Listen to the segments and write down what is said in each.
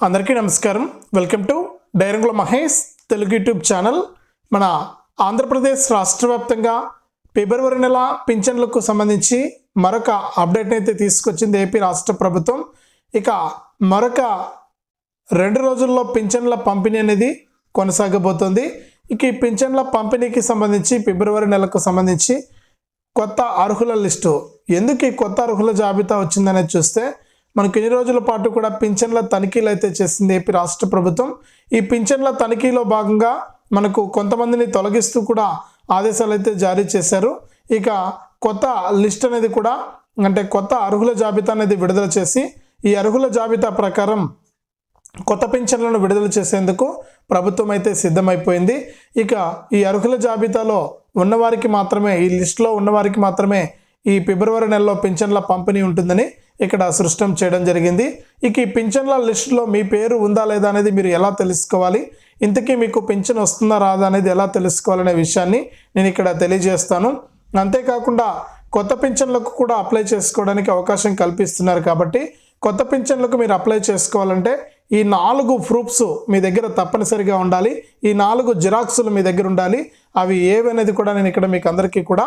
అందరికీ నమస్కారం. Welcome to డైరంగుల మహేష్ తెలుగు యూట్యూబ్ ఛానల్ మన ఆంధ్రప్రదేశ్ రాష్ట్ర వ్యాప్తంగా ఫిబ్రవరి నెల పింఛన్లకు సంబంధించి మరొక అప్డేట్ అయితే తీసుకొచ్చింది ఏపీ రాష్ట్ర ప్రభుత్వం. ఇక మరొక రెండు రోజుల్లో పింఛన్ల పంపిణీ అనేది కొనసాగబోతోంది. ఇక ఈ పింఛన్ల పంపిణీకి సంబంధించి ఫిబ్రవరి నెలకు సంబంధించి కొత్త అర్హుల లిస్టు. ఎందుకు ఈ కొత్త అర్హుల జాబితా వచ్చిందనేది చూస్తే మనకు ఎన్ని రోజుల పాటు కూడా పింఛన్ల తనిఖీలు అయితే చేసింది ఏపీ రాష్ట్ర ప్రభుత్వం. ఈ పింఛన్ల తనిఖీలో భాగంగా మనకు కొంతమందిని తొలగిస్తూ కూడా ఆదేశాలు అయితే జారీ చేశారు. ఇక కొత్త లిస్ట్ అనేది కూడా అంటే కొత్త అర్హుల జాబితా అనేది విడుదల చేసి ఈ అర్హుల జాబితా ప్రకారం కొత్త పింఛన్లను విడుదల చేసేందుకు ప్రభుత్వం అయితే సిద్ధమైపోయింది. ఇక ఈ అర్హుల జాబితాలో ఉన్నవారికి మాత్రమే ఈ లిస్టులో ఉన్నవారికి మాత్రమే ఈ ఫిబ్రవరి నెలలో పింఛన్ల పంపిణీ ఉంటుందని ఇక్కడ సృష్టం చేయడం జరిగింది. ఇక ఈ పింఛన్ల లిస్టులో మీ పేరు ఉందా లేదా అనేది మీరు ఎలా తెలుసుకోవాలి? ఇంతకీ మీకు పింఛన్ వస్తుందా రాదా అనేది ఎలా తెలుసుకోవాలనే విషయాన్ని నేను ఇక్కడ తెలియజేస్తాను. అంతేకాకుండా కొత్త పింఛన్లకు కూడా అప్లై చేసుకోవడానికి అవకాశం కల్పిస్తున్నారు కాబట్టి కొత్త పింఛన్లకు మీరు అప్లై చేసుకోవాలంటే ఈ నాలుగు ప్రూఫ్స్ మీ దగ్గర తప్పనిసరిగా ఉండాలి. ఈ నాలుగు జిరాక్సులు మీ దగ్గర ఉండాలి. అవి ఏవనేది కూడా నేను ఇక్కడ మీకు అందరికీ కూడా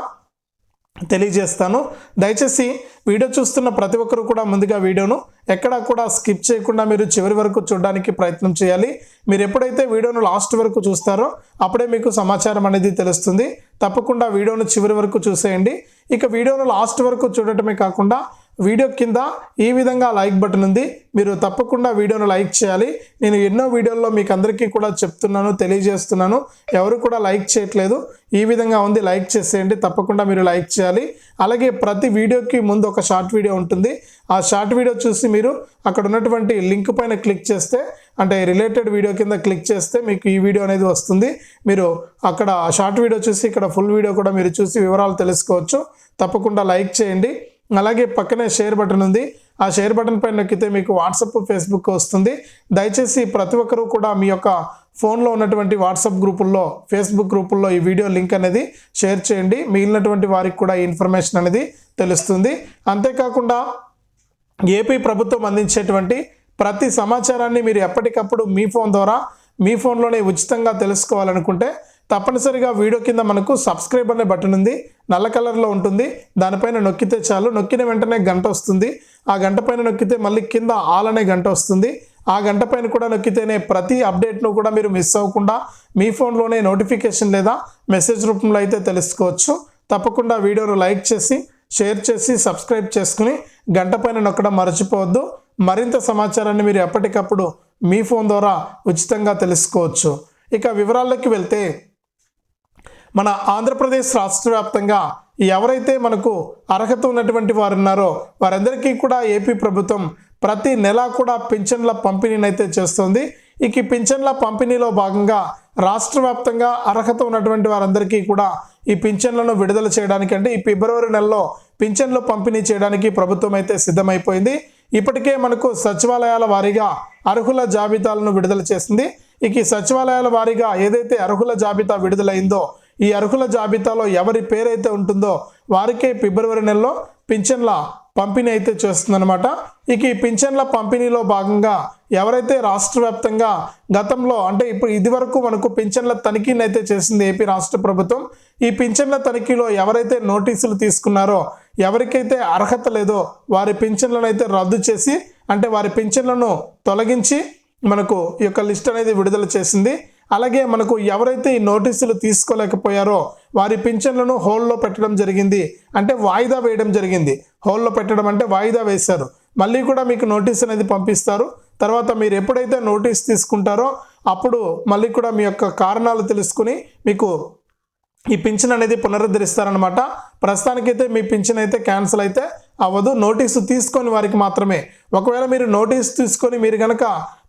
తెలియజేస్తాను. దయచేసి వీడియో చూస్తున్న ప్రతి ఒక్కరు కూడా ముందుగా వీడియోను ఎక్కడా కూడా స్కిప్ చేయకుండా మీరు చివరి వరకు చూడడానికి ప్రయత్నం చేయాలి. మీరు ఎప్పుడైతే వీడియోను లాస్ట్ వరకు చూస్తారో అప్పుడే మీకు సమాచారం అనేది తెలుస్తుంది. తప్పకుండా వీడియోను చివరి వరకు చూసేయండి. ఇక వీడియోను లాస్ట్ వరకు చూడటమే కాకుండా వీడియో కింద ఈ విధంగా లైక్ బటన్ ఉంది. మీరు తప్పకుండా వీడియోను లైక్ చేయాలి. నేను ఎన్నో వీడియోల్లో మీకు అందరికీ కూడా చెప్తున్నాను తెలియజేస్తున్నాను. ఎవరు కూడా లైక్ చేయట్లేదు. ఈ విధంగా ఉంది. లైక్ చేసేయండి. తప్పకుండా మీరు లైక్ చేయాలి. అలాగే ప్రతి వీడియోకి ముందు ఒక షార్ట్ వీడియో ఉంటుంది. ఆ షార్ట్ వీడియో చూసి మీరు అక్కడ ఉన్నటువంటి లింక్ పైన క్లిక్ చేస్తే అంటే రిలేటెడ్ వీడియో కింద క్లిక్ చేస్తే మీకు ఈ వీడియో అనేది వస్తుంది. మీరు అక్కడ షార్ట్ వీడియో చూసి ఇక్కడ ఫుల్ వీడియో కూడా మీరు చూసి వివరాలు తెలుసుకోవచ్చు. తప్పకుండా లైక్ చేయండి. అలాగే పక్కనే షేర్ బటన్ ఉంది. ఆ షేర్ బటన్ పైన నొక్కితే మీకు వాట్సప్ ఫేస్బుక్ వస్తుంది. దయచేసి ప్రతి ఒక్కరూ కూడా మీ యొక్క ఫోన్లో ఉన్నటువంటి వాట్సాప్ గ్రూపుల్లో ఫేస్బుక్ గ్రూపుల్లో ఈ వీడియో లింక్ అనేది షేర్ చేయండి. మిగిలినటువంటి వారికి కూడా ఈ ఇన్ఫర్మేషన్ అనేది తెలుస్తుంది. అంతేకాకుండా ఏపీ ప్రభుత్వం అందించేటువంటి ప్రతి సమాచారాన్ని మీరు ఎప్పటికప్పుడు మీ ఫోన్ ద్వారా మీ ఫోన్లోనే ఉచితంగా తెలుసుకోవాలనుకుంటే తప్పనిసరిగా వీడియో కింద మనకు సబ్స్క్రైబ్ అనే బటన్ ఉంది. నల్ల కలర్లో ఉంటుంది. దానిపైన నొక్కితే చాలు. నొక్కిన వెంటనే గంట వస్తుంది. ఆ గంట పైన నొక్కితే మళ్ళీ కింద ఆల్ అనే గంట వస్తుంది. ఆ గంట పైన కూడా నొక్కితేనే ప్రతి అప్డేట్ను కూడా మీరు మిస్ అవ్వకుండా మీ ఫోన్లోనే నోటిఫికేషన్ లేదా మెసేజ్ రూపంలో అయితే తెలుసుకోవచ్చు. తప్పకుండా వీడియోను లైక్ చేసి షేర్ చేసి సబ్స్క్రైబ్ చేసుకుని గంట పైన నొక్కడం మర్చిపోవద్దు. మరింత సమాచారాన్ని మీరు ఎప్పటికప్పుడు మీ ఫోన్ ద్వారా ఉచితంగా తెలుసుకోవచ్చు. ఇక వివరాల్లోకి వెళ్తే మన ఆంధ్రప్రదేశ్ రాష్ట్ర వ్యాప్తంగా ఎవరైతే మనకు అర్హత ఉన్నటువంటి వారు ఉన్నారో వారందరికీ కూడా ఏపీ ప్రభుత్వం ప్రతి నెల కూడా పింఛన్ల పంపిణీని అయితే చేస్తుంది. ఇక పింఛన్ల పంపిణీలో భాగంగా రాష్ట్ర వ్యాప్తంగా అర్హత ఉన్నటువంటి వారందరికీ కూడా ఈ పింఛన్లను విడుదల చేయడానికి అంటే ఈ ఫిబ్రవరి నెలలో పింఛన్లు పంపిణీ చేయడానికి ప్రభుత్వం అయితే సిద్ధమైపోయింది. ఇప్పటికే మనకు సచివాలయాల వారీగా అర్హుల జాబితాలను విడుదల చేసింది. ఇక ఈ సచివాలయాల వారీగా ఏదైతే అర్హుల జాబితా విడుదలైందో ఈ అర్హుల జాబితాలో ఎవరి పేరైతే ఉంటుందో వారికే ఫిబ్రవరి నెలలో పింఛన్ల పంపిణీ అయితే చేస్తుందన్నమాట. ఇక ఈ పింఛన్ల పంపిణీలో భాగంగా ఎవరైతే రాష్ట్ర వ్యాప్తంగా గతంలో అంటే ఇప్పుడు ఇదివరకు మనకు పింఛన్ల తనిఖీని అయితే చేసింది ఏపీ రాష్ట్ర ప్రభుత్వం. ఈ పింఛన్ల తనిఖీలో ఎవరైతే నోటీసులు తీసుకున్నారో ఎవరికైతే అర్హత లేదో వారి పింఛన్లను అయితే రద్దు చేసి అంటే వారి పింఛన్లను తొలగించి మనకు ఈ యొక్క లిస్ట్ అనేది విడుదల చేసింది. అలాగే మనకు ఎవరైతే ఈ నోటీసులు తీసుకోలేకపోయారో వారి పింఛన్లను హోల్లో పెట్టడం జరిగింది. అంటే వాయిదా వేయడం జరిగింది. హోల్లో పెట్టడం అంటే వాయిదా వేశారు. మళ్ళీ కూడా మీకు నోటీస్ అనేది పంపిస్తారు. తర్వాత మీరు ఎప్పుడైతే నోటీస్ తీసుకుంటారో అప్పుడు మళ్ళీ కూడా మీ యొక్క కారణాలు తెలుసుకుని మీకు ఈ పింఛన్ అనేది పునరుద్ధరిస్తారనమాట ప్రస్తుతానికైతే మీ పింఛన్ అయితే క్యాన్సిల్ అయితే అవ్వదు. నోటీసు తీసుకొని వారికి మాత్రమే. ఒకవేళ మీరు నోటీస్ తీసుకొని మీరు కనుక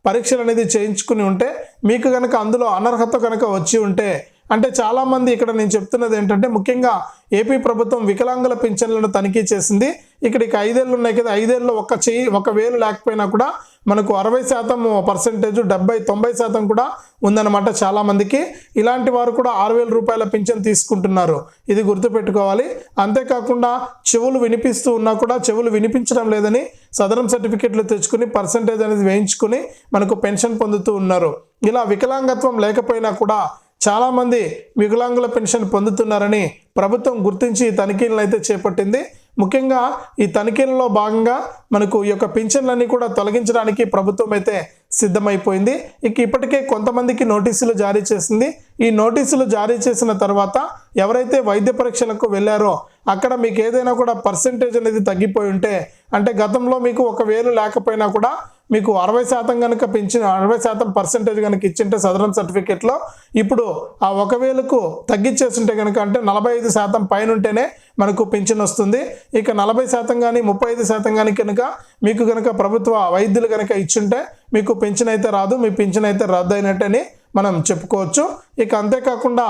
పరీక్షలు అనేది చేయించుకుని ఉంటే మీకు కనుక అందులో అనర్హత కనుక వచ్చి ఉంటే అంటే చాలామంది ఇక్కడ నేను చెప్తున్నది ఏంటంటే ముఖ్యంగా ఏపీ ప్రభుత్వం వికలాంగుల పింఛన్లను తనిఖీ చేసింది. ఇక్కడికి ఐదేళ్ళు ఉన్నాయి కదా ఐదేళ్ళు ఒక చెయ్యి ఒక వేలు లేకపోయినా కూడా మనకు అరవై శాతం పర్సెంటేజ్ డెబ్బై తొంభై శాతం కూడా ఉందన్నమాట చాలా మందికి. ఇలాంటి వారు కూడా ఆరు వేల రూపాయల పింఛన్ తీసుకుంటున్నారు. ఇది గుర్తుపెట్టుకోవాలి. అంతేకాకుండా చెవులు వినిపిస్తూ ఉన్నా కూడా చెవులు వినిపించడం లేదని సదరం సర్టిఫికెట్లు తెచ్చుకుని పర్సంటేజ్ అనేది వేయించుకుని మనకు పెన్షన్ పొందుతూ ఉన్నారు. ఇలా వికలాంగత్వం లేకపోయినా కూడా చాలామంది వికలాంగుల పెన్షన్ పొందుతున్నారని ప్రభుత్వం గుర్తించి తనిఖీలను అయితే చేపట్టింది. ముఖ్యంగా ఈ తనిఖీలలో భాగంగా మనకు ఈ యొక్క పింఛన్లన్నీ కూడా తొలగించడానికి ప్రభుత్వం అయితే సిద్ధమైపోయింది. ఇక ఇప్పటికే కొంతమందికి నోటీసులు జారీ చేసింది. ఈ నోటీసులు జారీ చేసిన తర్వాత ఎవరైతే వైద్య పరీక్షలకు వెళ్ళారో అక్కడ మీకు ఏదైనా కూడా పర్సంటేజ్ అనేది తగ్గిపోయి ఉంటే అంటే గతంలో మీకు ఒకవేళ లేకపోయినా కూడా మీకు అరవై శాతం కనుక పెంచిన అరవై శాతం పర్సెంటేజ్ కనుక ఇచ్చింటే సదరన్ సర్టిఫికేట్లో ఇప్పుడు ఆ ఒక వేలకు తగ్గించేస్తుంటే కనుక అంటే నలభై ఐదు శాతం పైన ఉంటేనే మనకు పింఛన్ వస్తుంది. ఇక నలభై శాతం కానీ ముప్పై ఐదు శాతం కానీ కనుక మీకు కనుక ప్రభుత్వ వైద్యులు కనుక ఇచ్చుంటే మీకు పెన్షన్ అయితే రాదు మీ పింఛన్ అయితే రద్దు అయినట్టని మనం చెప్పుకోవచ్చు. ఇక అంతేకాకుండా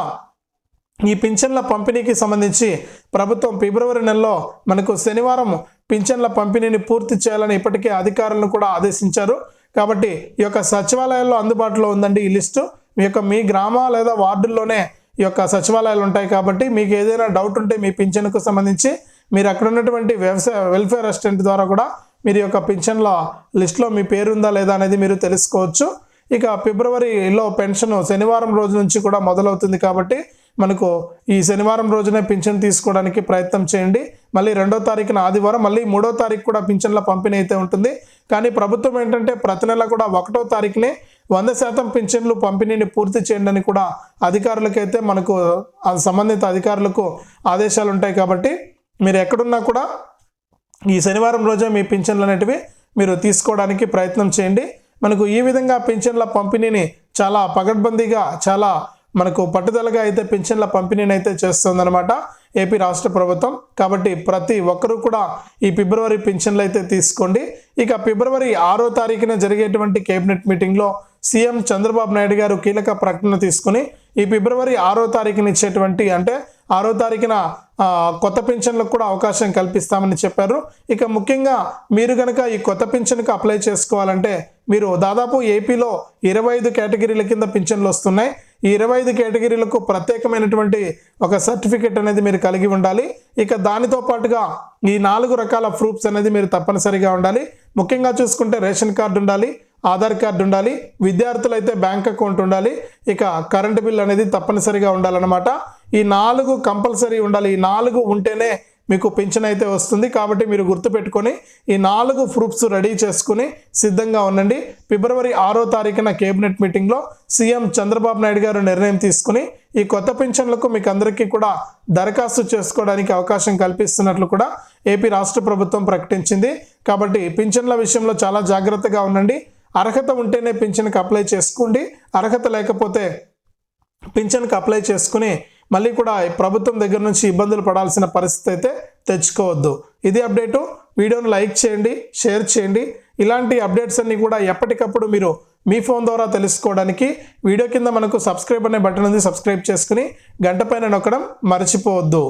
ఈ పింఛన్ల పంపిణీకి సంబంధించి ప్రభుత్వం ఫిబ్రవరి నెలలో మనకు శనివారం పింఛన్ల పంపిణీని పూర్తి చేయాలని ఇప్పటికే అధికారులను కూడా ఆదేశించారు. కాబట్టి ఈ యొక్క సచివాలయాల్లో అందుబాటులో ఉందండి ఈ లిస్టు. మీ యొక్క మీ గ్రామ లేదా వార్డుల్లోనే యొక్క సచివాలయాలు ఉంటాయి కాబట్టి మీకు ఏదైనా డౌట్ ఉంటే మీ పింఛన్కు సంబంధించి మీరు అక్కడ ఉన్నటువంటి వ్యవసాయ వెల్ఫేర్ అసిస్టెంట్ ద్వారా కూడా మీరు యొక్క పింఛన్ల లిస్ట్లో మీ పేరు ఉందా లేదా అనేది మీరు తెలుసుకోవచ్చు. ఇక ఫిబ్రవరిలో పెన్షన్ శనివారం రోజు నుంచి కూడా మొదలవుతుంది కాబట్టి మనకు ఈ శనివారం రోజునే పింఛన్ తీసుకోవడానికి ప్రయత్నం చేయండి. మళ్ళీ రెండో తారీఖున ఆదివారం మళ్ళీ మూడో తారీఖు కూడా పింఛన్ల పంపిణీ అయితే ఉంటుంది. కానీ ప్రభుత్వం ఏంటంటే ప్రతి నెల కూడా ఒకటో తారీఖునే వంద శాతం పింఛన్లు పంపిణీని పూర్తి చేయండి అని కూడా అధికారులకైతే మనకు ఆ సంబంధిత అధికారులకు ఆదేశాలు ఉంటాయి కాబట్టి మీరు ఎక్కడున్నా కూడా ఈ శనివారం రోజే మీ పింఛన్లు అనేటివి మీరు తీసుకోవడానికి ప్రయత్నం చేయండి. మనకు ఈ విధంగా పింఛన్ల పంపిణీని చాలా పగడ్బందీగా చాలా మనకు పట్టుదలగా అయితే పింఛన్ల పంపిణీని అయితే చేస్తుందన్నమాట ఏపీ రాష్ట్ర ప్రభుత్వం. కాబట్టి ప్రతి ఒక్కరూ కూడా ఈ ఫిబ్రవరి పింఛన్లు అయితే తీసుకోండి. ఇక ఫిబ్రవరి ఆరో తారీఖున జరిగేటువంటి కేబినెట్ మీటింగ్లో సీఎం చంద్రబాబు నాయుడు గారు కీలక ప్రకటన తీసుకుని ఈ ఫిబ్రవరి ఆరో తారీఖున ఇచ్చేటువంటి అంటే ఆరో తారీఖున కొత్త పింఛన్లకు కూడా అవకాశం కల్పిస్తామని చెప్పారు. ఇక ముఖ్యంగా మీరు కనుక ఈ కొత్త పింఛన్కి అప్లై చేసుకోవాలంటే మీరు దాదాపు ఏపీలో ఇరవై ఐదు కేటగిరీల కింద పింఛన్లు వస్తున్నాయి. ఈ ఇరవై ఐదు కేటగిరీలకు ప్రత్యేకమైనటువంటి ఒక సర్టిఫికెట్ అనేది మీరు కలిగి ఉండాలి. ఇక దానితో పాటుగా ఈ నాలుగు రకాల ప్రూఫ్స్ అనేది మీరు తప్పనిసరిగా ఉండాలి. ముఖ్యంగా చూసుకుంటే రేషన్ కార్డు ఉండాలి. ఆధార్ కార్డు ఉండాలి విద్యార్థులు అయితే బ్యాంక్ అకౌంట్ ఉండాలి ఇక కరెంటు బిల్ అనేది తప్పనిసరిగా ఉండాలన్నమాట. ఈ నాలుగు కంపల్సరీ ఉండాలి. ఈ నాలుగు ఉంటేనే మీకు పింఛన్ అయితే వస్తుంది. కాబట్టి మీరు గుర్తుపెట్టుకొని ఈ నాలుగు ప్రూఫ్స్ రెడీ చేసుకుని సిద్ధంగా ఉండండి. ఫిబ్రవరి ఆరో తారీఖున కేబినెట్ మీటింగ్లో సీఎం చంద్రబాబు నాయుడు గారు నిర్ణయం తీసుకుని ఈ కొత్త పింఛన్లకు మీకు అందరికీ కూడా దరఖాస్తు చేసుకోవడానికి అవకాశం కల్పిస్తున్నట్లు కూడా ఏపీ రాష్ట్ర ప్రభుత్వం ప్రకటించింది. కాబట్టి పింఛన్ల విషయంలో చాలా జాగ్రత్తగా ఉండండి. అర్హత ఉంటేనే పింఛన్కి అప్లై చేసుకోండి. అర్హత లేకపోతే పింఛన్కి అప్లై చేసుకుని మళ్ళీ కూడా ప్రభుత్వం దగ్గర నుంచి ఇబ్బందులు పడాల్సిన పరిస్థితి అయితే తెచ్చుకోవద్దు. ఇది అప్డేటు. వీడియోను లైక్ చేయండి షేర్ చేయండి. ఇలాంటి అప్డేట్స్ అన్నీ కూడా ఎప్పటికప్పుడు మీరు మీ ఫోన్ ద్వారా తెలుసుకోవడానికి వీడియో కింద మనకు సబ్స్క్రైబ్ అనే బటన్ ఉంది. సబ్స్క్రైబ్ చేసుకుని గంట పైన నొక్కడం మర్చిపోవద్దు.